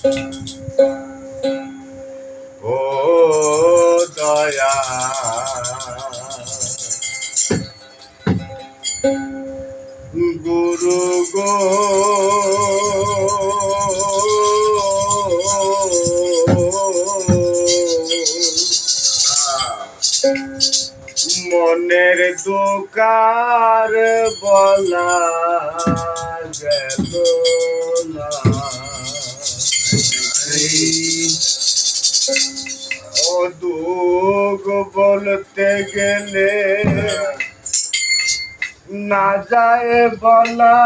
ও দয়া গুরু গো মনের দোকার বলা গেল। ও বলতে গেলে না যায় বলা।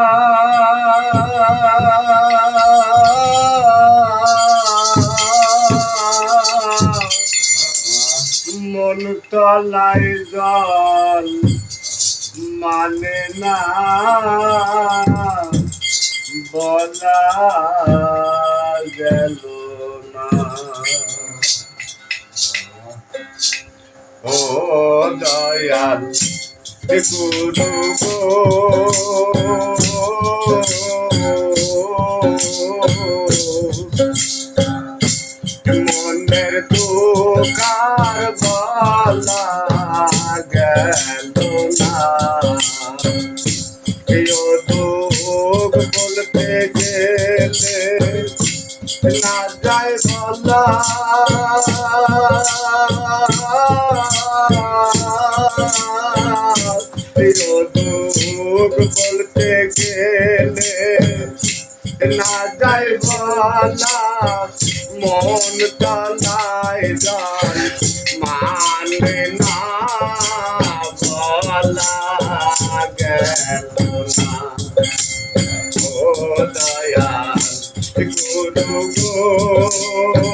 মন তলায় জল মানে না বলা। ও দয়াল গুরু মনের দোকার বলা গেল না। বলতে গেলে না যায় বলা। গেলে না যায় বলা, মন তলায় যায় মানে না বলা গেল না। ও দয়া গুরু গো।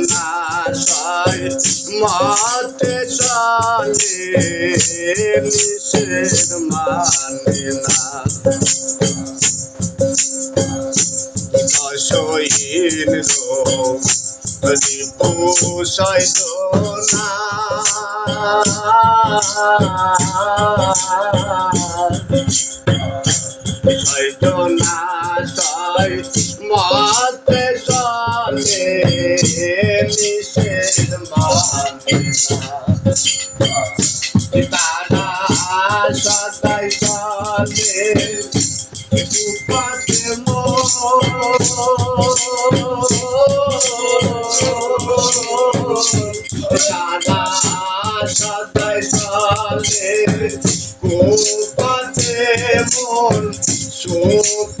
মাতে চলে নিষেধ মানে না। অসহীন রোগ রিপুষাইত না। হইত না। তারা সদাই চলে উপাতে সাদা সদাই চলে উপাতে মন সুপাতে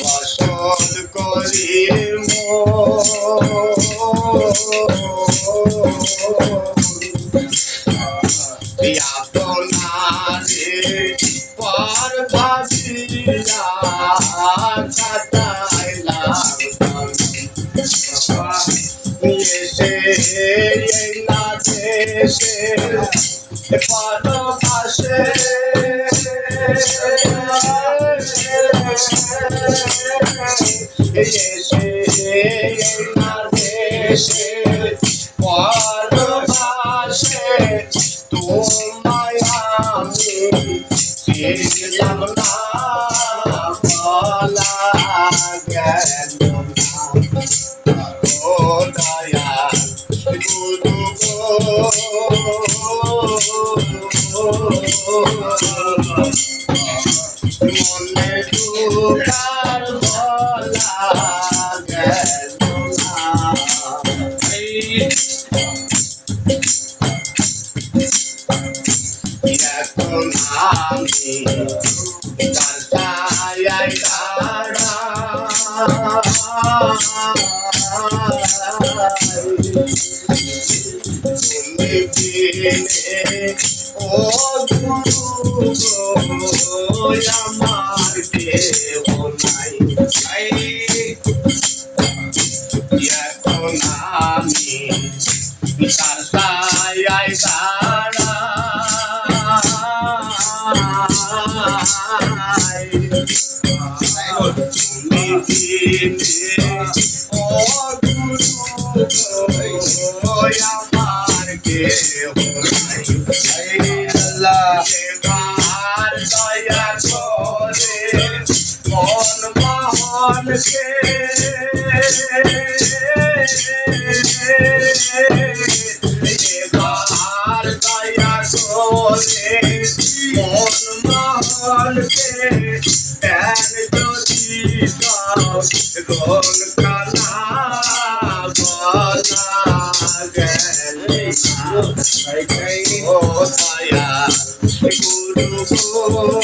ফসল করি আপনারে পর ভাবিয়া কাটাইলাম এসে এই না দেশে পাশে এসে না মনে দুকার বলা গেল এখন আমি তার ছায়ায় দাঁড়াই ও গুরু গো আমার কেহ নাই এখন আমি তার ছায়ায় মন মহনকে এবার দয়া করে মন মহনকে ধ্যান যদি গোল কানা বলা গেলে ও দয়া গুরু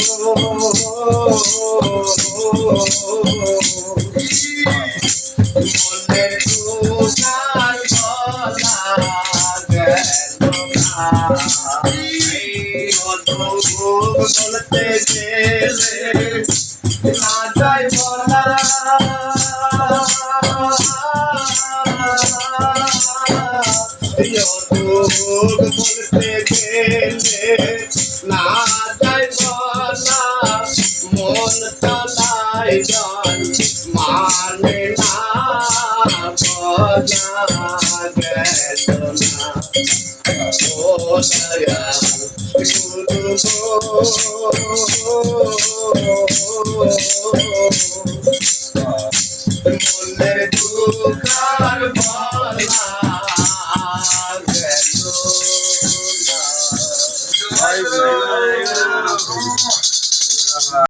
বলতে গেলে না যাই বলা মন তলায় জন মানে না বলা গেল না ও দয়া গো